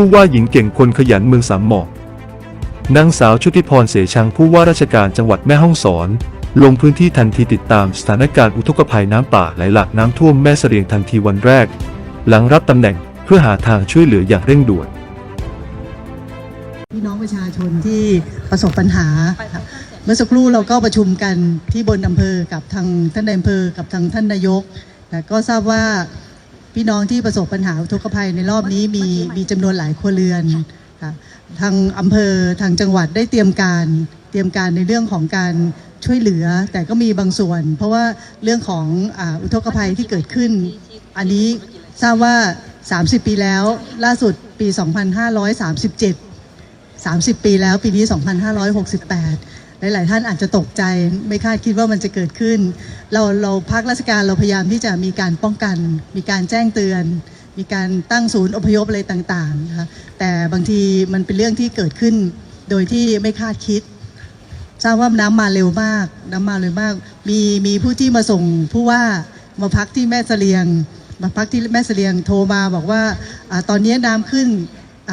ผู้ว่าหญิงเก่งคนขยันเมืองสามหมอกนางสาวชุติพรเสชังผู้ว่าราชการจังหวัดแม่ฮ่องสอน ลงพื้นที่ทันทีติดตามสถานการณ์อุทกภัยน้ำป่าไหลหลากน้ำท่วมแม่เสลียงทันทีวันแรก หลังรับตำแหน่งเพื่อหาทางช่วยเหลืออย่างเร่งด่วน พี่น้องประชาชนที่ประสบปัญหา เมื่อสักครู่เราก็ประชุมกันที่บนอำเภอกับทางท่านนายอำเภอกับทางท่านนายกแต่ก็ทราบว่า พี่น้องที่ประสบปัญหาอุทกภัยในรอบนี้มีมีจำนวนหลายครัวเรือนค่ะทางอำเภอทางจังหวัดได้เตรียมการเตรียมการในเรื่องของการช่วยเหลือ แต่ก็มีบางส่วน เพราะว่าเรื่องของอาอุทกภัยที่เกิดขึ้น อันนี้ทราบว่า 30 ปีแล้วล่าสุดปี 2537 30 ปีแล้วปีนี้ 2568 หลาย ๆ ท่านอาจจะตกใจไม่คาดคิดว่ามันจะเกิดขึ้น เราเราพักราชการเราพยายามที่จะมีการป้องกัน มีการแจ้งเตือน มีการตั้งศูนย์อพยพอะไรต่างๆนะคะแต่บางทีมันเป็นเรื่องที่เกิดขึ้น โดยที่ไม่คาดคิดทราบว่าน้ำมาเร็วมาก น้ำมาเร็วมาก มีมีผู้ที่มาส่งผู้ว่ามาพักที่แม่เสลียง มาพักที่แม่เสลียงโทรมาบอกว่าอตอนนี้น้ำขึ้น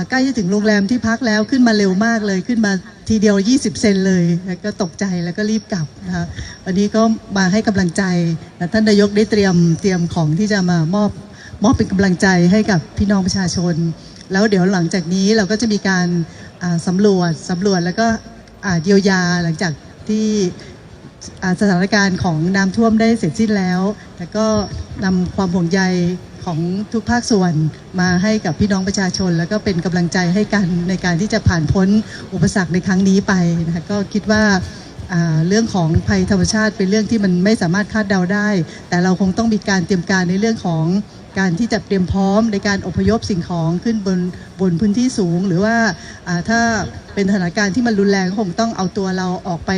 ใกล้จะถึงโรงแรมที่พักแล้วขึ้นมาเร็วมากเลยขึ้นมาทีเดียว 20 เซนเลยแล้วก็ตกใจแล้วก็รีบกลับนะคะวันนี้ก็มาให้กำลังใจท่านนายกได้เตรียมเตรียมของที่จะมามอบมอบเป็นกำลังใจให้กับพี่น้องประชาชน แล้วเดี๋ยวหลังจากนี้เราก็จะมีการอ่าสำรวจสำรวจแล้วก็เยียวยาหลังจากที่สถานการณ์ของน้ำท่วมได้เสร็จสิ้นแล้ว แต่ก็นำความห่วงใย ของทุกภาคส่วนมาให้กับพี่น้องประชาชน แล้วก็เป็นกำลังใจให้กันในการที่จะผ่านพ้นอุปสรรคในครั้งนี้ไปนะคะก็คิดว่าเรื่องของภัยธรรมชาติเป็นเรื่องที่มันไม่สามารถคาดเดาได้ แต่เราคงต้องมีการเตรียมการในเรื่องของการที่จะเตรียมพร้อมในการอพยพสิ่งของขึ้นบนบนพื้นที่สูง หรือว่าอ่าถ้าเป็นสถานการณ์ที่มันรุนแรงก็คงต้องเอาตัวเราออกไป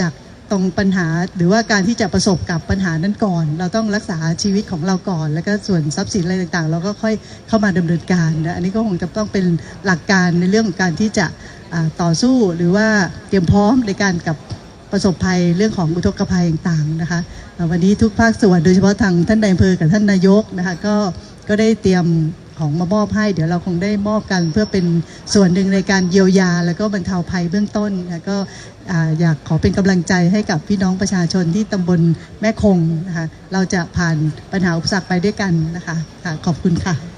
จาก ตรงปัญหาหรือว่าการที่จะประสบกับปัญหานั้นก่อน เราต้องรักษาชีวิตของเราก่อน แล้วก็ส่วนทรัพย์สินอะไรต่างๆ เราก็ค่อยเข้ามาดำเนินการนะอันนี้ก็คงจะต้องเป็นหลักการในเรื่องของการที่จะต่อสู้หรือว่าเตรียมพร้อมในการกับประสบภัยเรื่องของอุทกภัยต่างๆนะคะวันนี้ทุกภาคส่วนโดยเฉพาะทางท่านนายอำเภอกับท่านนายกนะคะก็ก็ได้เตรียม ของมามอบให้ เดี๋ยวเราคงได้มอบกันเพื่อเป็นส่วนหนึ่งในการเยียวยา แล้วก็บรรเทาภัยเบื้องต้นนะก็อยากขอเป็นกำลังใจให้กับพี่น้องประชาชนที่ตำบลแม่คงนะคะเราจะผ่านปัญหาอุปสรรคไปด้วยกันนะคะขอบคุณค่ะ